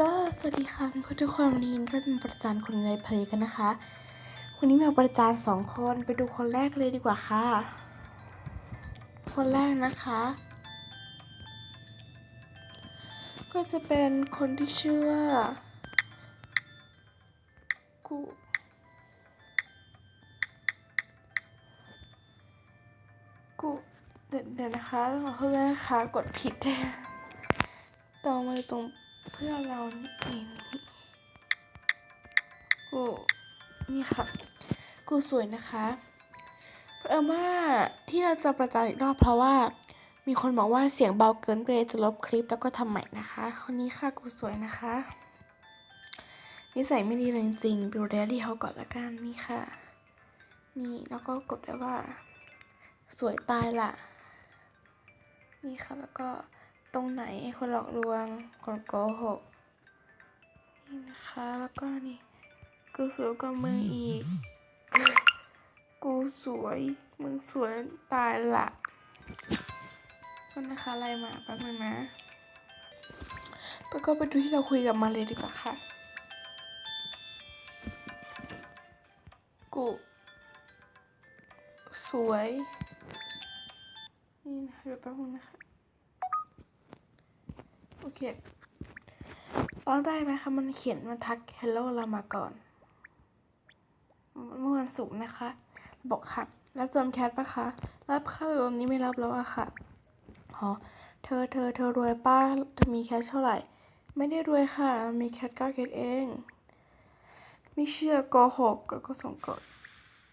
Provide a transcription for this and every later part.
ก็สวัสดีค่ะเพื่อนทุกคนวันนี้ก็จะมาประจานคนในเพลงกันนะคะ วันนี้มาประจานสองคนไปดูคนแรกเลยดีกว่าค่ะ คนแรกนะคะ ก็จะเป็นคนที่ชื่อว่ากูกูเดี๋ยวนะคะต้องขอโทษนะคะกดผิดต่อมาตรง เพื่อเรานี่กูนี่ค่ะ กูสวยนะคะเพราะว่าที่เราจะประจานอีกรอบเพราะว่า มีคนบอกว่าเสียงเบาเกินไปจะลบคลิปแล้วก็ทำใหม่นะคะ คนนี้ค่ะกูสวยนะคะนิสัยไม่ดีเลยจริงๆไปดูเรลลี่เขาก่อนละกันนี่ค่ะ นี่แล้วก็กดได้ว่า สวยตายล่ะ นี่ค่ะแล้วก็ ตรงไหนไอ้คนหลอกลวงคนโกหกนี่นะคะแล้วก็นี่กูสวยกว่ามึงอีก กูสวยมึงสวยตายละก็นะคะอะไรมาแป๊บนึงนะแล้วก็ไปดูที่เราคุยกับมันเลยดีกว่าค่ะ กู สวย นี่นะเดี๋ยวแป๊บนึงนะคะ เค ตอนแรกนะคะ มันเขียนมันทัก hello เรามาก่อน เมื่อวันศุกร์นะคะ บอกค่ะ รับจำแคทปะคะ รับค่ะตอนนี้ไม่รับแล้วอะค่ะอ๋อเธอเธอเธอรวยป้าเธอมีแคชเท่าไหร่ ไม่ได้รวยค่ะ มีแคทเก้าแคทเอง ไม่เชื่อโกหกแล้วก็ส่งกด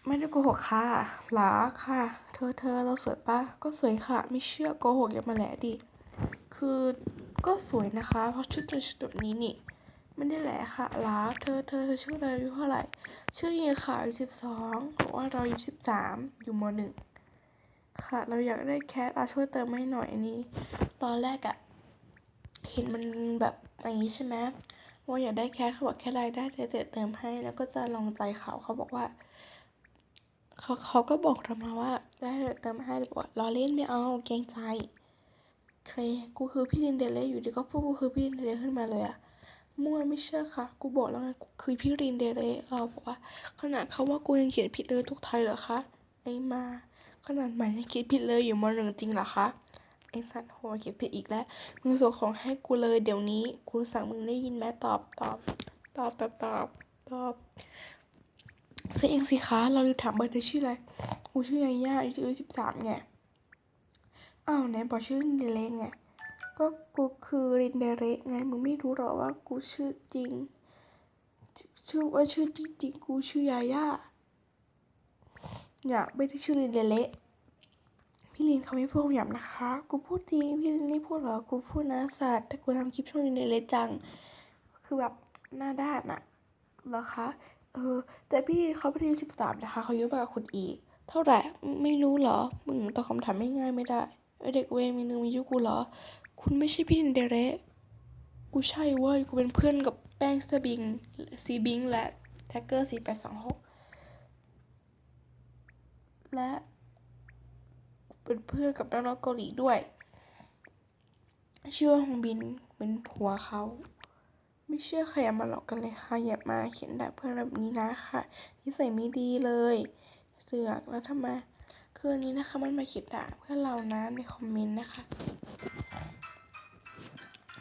ไม่ได้โกหกค่ะ หลาค่ะ เธอเธอเราสวยปะก็สวยค่ะ ไม่เชื่อโกหกอย่ามาแหละดิ คือ ก็สวยนะคะ เพราะชุดเป็นชุดแบบนี้นี่ไม่ได้แหละค่ะลาเธอเธอเธอชื่ออะไรอายุเท่าไหร่ ชื่อยินค่ะอายุสิบสองบอกว่าเราอายุสิบสามอยู่มหนึ่งค่ะ เราอยากได้แคทอาช่วยเติมให้หน่อยอันนี้ ตอนแรกอะเห็นมันแบบอย่างนี้ใช่ไหมว่าอยากได้แคทเขาบอกแค่รายได้เดี๋ยวเติมให้ แล้วก็จะลองใจเขาเขาบอกว่าเขาเขาก็บอกเรามาว่าได้เดี๋ยวเติมให้เลยบอกว่าล้อเล่นไม่เอาเกรงใจ เครกูคือพี่ลินเดลเล่อยู่ดีก็พูดกูคือพี่ลินเดเลขึ้นมาเลยอะมั่วไม่เชื่อค่ะ กูบอกแล้วไงกูคือพี่ลินเดลเล่เราบอกว่า ขนาดเขาว่ากูยังเขียนผิดเลยทุกไทยเหรอคะไอ้มา ขนาดใหม่ยังคิดผิดเลยอยู่มหนึ่งจริงเหรอคะไอ้สัตว์โหเขียนผิดอีกแล้วมึงส่งของให้กูเลยเดี๋ยวนี้กูสั่งมึงได้ยินไหมตอบตอบตอบตอบตอบตอบเสียเองสิคะเราลืมถามเบอร์เธอชื่ออะไรกูชื่อยาย่าอายุสิบสามไง อ้าวไหนบอกชื่อลินเดเรกไงก็กูคือลินเดเรกไงมึงไม่รู้หรอว่ากูชื่อจริง ชื่อว่าชื่อจริงๆกูชื่อยาย่าอย่าไม่ได้ชื่อลินเดเรกพี่ลินเขาไม่พูดคำหยาบนะคะ กูพูดจริงพี่ลินไม่พูดหรอกูพูดนะสัตว์แต่กูทำคลิปช่องลินเดเรกจัง คือแบบหน้าด้านอะเหรอคะเออแต่พี่ลินเขาเป็นอายุสิบสามนะคะเขาอายุมากกว่าคุณอีก เท่าไหร่ไม่รู้เหรอมึงตอบคำถามไม่ง่ายไม่ได้ เด็กเวมีนึงมียุกูเหรอ คุณไม่ใช่พี่ลินเดเรกูใช่เว้ยกูเป็นเพื่อนกับแป้งสบิงซีบิงและแท็กเกอร์สี่แปดสองหกและเป็นเพื่อนกับนักร้องเกาหลีด้วย ชื่อว่าฮงบินเป็นผัวเขา ไม่เชื่อใครอย่ามาหลอกกันเลยค่ะ อย่ามาเขียนด่าเพื่อนแบบนี้นะค่ะนิสัยไม่ดีเลย เสือกแล้วทำไม คือนนี้นะคะมันมาเขียนด่าเพื่อนเรานะในคอมเมนต์นะคะ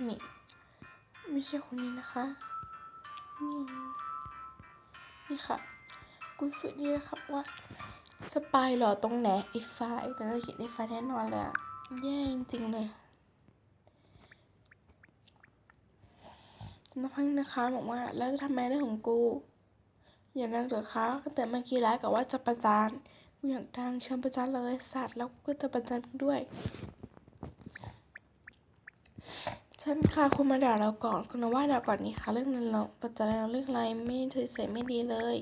นี่ไม่ใช่คนนี้นะคะ นี่ นี่ค่ะ กูสุดนี่นะครับว่าสปายเหรอตรงไหนไอ้ไฟล์มันจะเขียนไอ้ไฟล์แน่นอนเลยอะแย่จริงๆเลยนักพังนะคะบอกว่าแล้วจะทำไมเรื่องของกู อย่านักเหรอคะแต่เมื่อกี้แล้วกับว่าจะประจาน กูอยากดังฉันประจานเลยสัตว์แล้วก็จะประจานด้วยฉันค่ะคุณมาด่าเราก่อนคุณว่าด่าก่อนนี่ค่ะเรื่องนั้นเราประจานเราเรื่องอะไรไม่เฉยไม่ดีเลย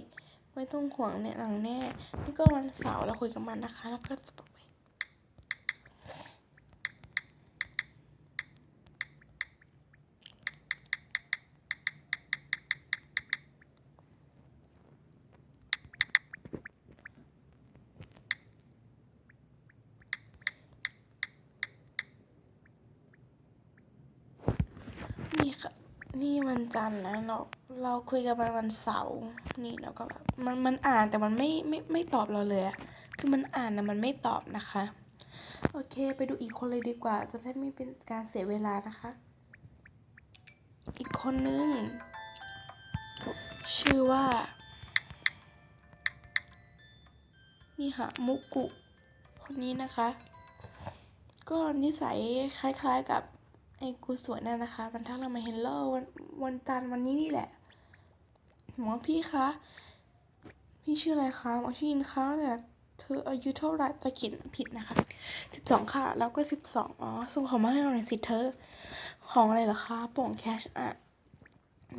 ไม่ต้องห่วงเนี่ยหลังแน่ นี่ก็วันเสาร์เราคุยกับมันนะคะ แล้วก็จะบอกไปนี่ค่ะ นี่วัน จันทร์นะเราเราคุยกันมาวันเสาร์นี่แล้วก็แบบมันมันอ่านแต่มันไม่ไม่ไม่ตอบเราเลยอะคือมันอ่านนะมันไม่ตอบนะคะ โอเค ไปดูอีกคนเลยดีกว่า จะได้ไม่เป็นการเสียเวลานะคะ อีกคนนึง ชื่อว่า นี่ค่ะมุกุคนนี้นะคะ ก็นิสัยคล้ายๆกับ ไอ้กูสวยนั่นนะคะ มันทักเรามาเฮลโลวันวันจันทร์วันนี้นี่แหละหมอพี่คะ พี่ชื่ออะไรคะหมอชื่ออินคะเนี่ยเธออายุเท่าไหร่ตะกินผิดนะคะสิบสองค่ะ แล้วก็สิบสองอ๋อส่งของมาให้เราหน่อยสิเธอ ของอะไรเหรอคะโป่งแคชอะ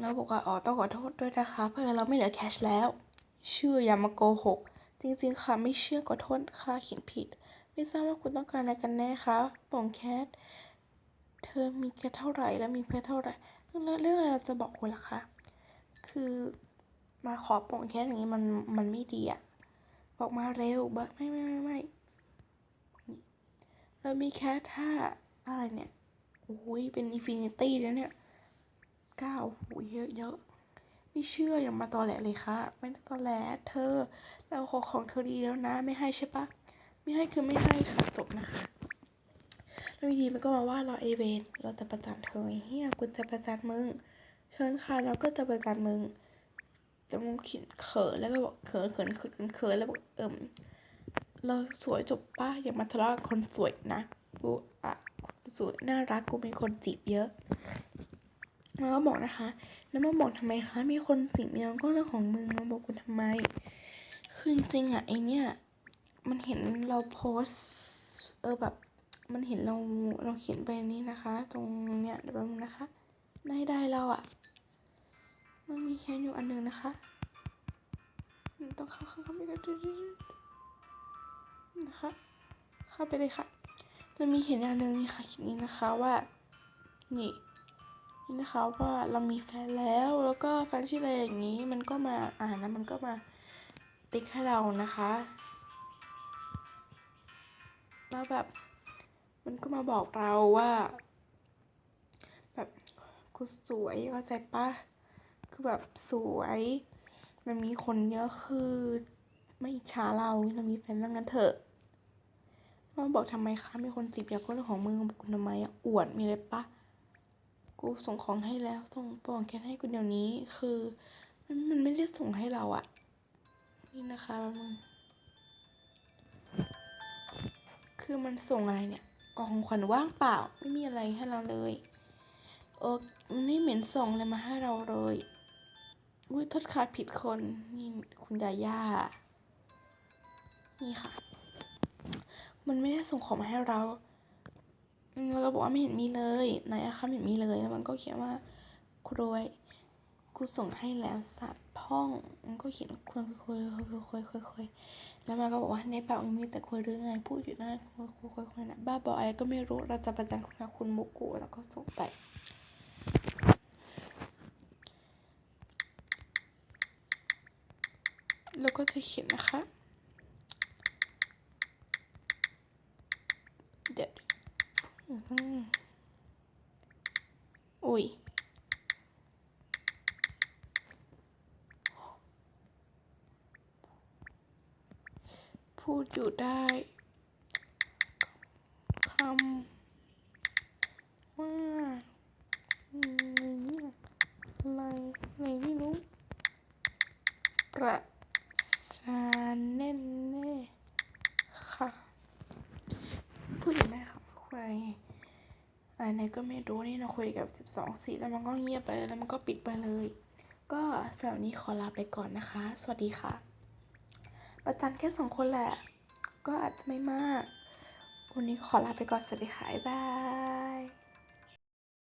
แล้วบอกว่าอ๋อต้องขอโทษด้วยนะคะเพื่อเราไม่เหลือแคชแล้ว ชื่ออย่ามาโกหกจริงๆค่ะไม่เชื่อขอโทษค่ะเขียนผิด ไม่ทราบว่าคุณต้องการอะไรกันแน่คะโป่งแคท เธอมีแค่เท่าไหร่แล้วมีเพชรเท่าไหร่เรื่องเรื่องอะไรเราจะบอกคุณล่ะคะ คือมาขอป่องแคทอย่างนี้มันมันไม่ดีอะบอกมาเร็วบอกไม่ไม่ไม่ไม่เรามีแค่ท่าอะไรเนี่ยโอ้ยเป็นอินฟินิตี้แล้วเนี่ยเก้าโอ้ยเยอะเยอะไม่เชื่ออย่ามาตอแหลเลยค่ะ ไม่ได้ตอแหลเธอ เราขอของเธอดีแล้วนะ ไม่ให้ใช่ปะไม่ให้คือไม่ให้ค่ะจบนะคะ แล้ววิธีมันก็มาว่าเราเอเวนเราจะประจานเธอเฮียกูจะประจานมึง เชิญค่ะเราก็จะประจานมึงแต่มึงขินเขินแล้วก็บอกเขินเขินเขินเขินแล้วบอกเอิมเราสวยจบป้าอย่ามาทะเลาะกับคนสวยนะกูอะสวยน่ารักกูเป็นคนจีบเยอะแล้วก็บอกนะคะ แล้วมาบอกทำไมคะ มีคนจีบเยอะก็เรื่องของมึงมาบอกกูทำไม คือจริงๆอะไอเนี้ยมันเห็นเราโพส เออแบบ มันเห็นเราเราเขียนไปนี้นะคะ ตรงเนี้ยเดี๋ยวแป๊บนึงนะคะได้ได้เราอะมันมีแค่อยู่อันหนึ่งนะคะต้องเข้าเข้าเข้าไปกันนะคะเข้าไปเลยค่ะมันมีเห็นอันหนึ่งนี่ค่ะเขียนนี้นะคะว่านี่นี่นะคะว่าเรามีแฟนแล้วแล้วก็แฟนชื่ออะไรอย่างนี้ มันก็มาอ่านแล้วมันก็มาติ๊กให้เรานะคะแล้วแบบ มันก็มาบอกเราว่า แบบกูสวยเข้าใจปะคือแบบสวย มันมีคนเยอะคือไม่อิจฉาเราเรามีแฟนแล้วงั้นเถอะมาบอกทำไมคะมีคนจีบอยากก็เรื่องของมึงบอกกูทำไมอะอวดมีอะไรปะกูส่งของให้แล้ว ส่งปองแคทให้กูเดี๋ยวนี้คือมันมันไม่ได้ส่งให้เราอะนี่นะคะมึงคือมันส่งอะไรเนี่ย กล่องขวัญว่างเปล่า ไม่มีอะไรให้เราเลยเออมันไม่เหม็นส่งอะไรมาให้เราเลยอุ้ยทษค่ะผิดคนนี่คุณยาย่า นี่ค่ะ มันไม่ได้ส่งของมาให้เราแล้วก็บอกว่าไม่เห็นมีเลยไหนอะคะไม่เห็นมีเลยแล้วมันก็เขียนว่าครวยกูส่งให้แล้วสัตว์พ่องมันก็เขียนคุยคุยคุยคุยคุยคุย แล้วมันก็บอกว่าในปากมันมีแต่คุยเรื่องไงพูดอยู่นั่นคุยคุยคุยคุยนะบ้าบออะไรก็ไม่รู้เราจะประจานคุณคุณมุกุแล้วก็ส่งไปแล้วก็จะเขียนนะคะ เดี๋ยวอุ้ย พูดอยู่ได้คำว่าอะไรอะไรไม่รู้ ประจานแน่แน่ค่ะ พูดอยู่ได้ค่ะคุยอะไรก็ไม่รู้นี่เราคุยกับสิบสองสีแล้วมันก็เงียบไปแล้วมันก็ปิดไปเลย ก็สำหรับนี้ขอลาไปก่อนนะคะ สวัสดีค่ะ ประจันแค่สองคนแหละ ก็อาจจะไม่มาก วันนี้ขอลาไปก่อน สวัสดีค่ะ บ๊ายบาย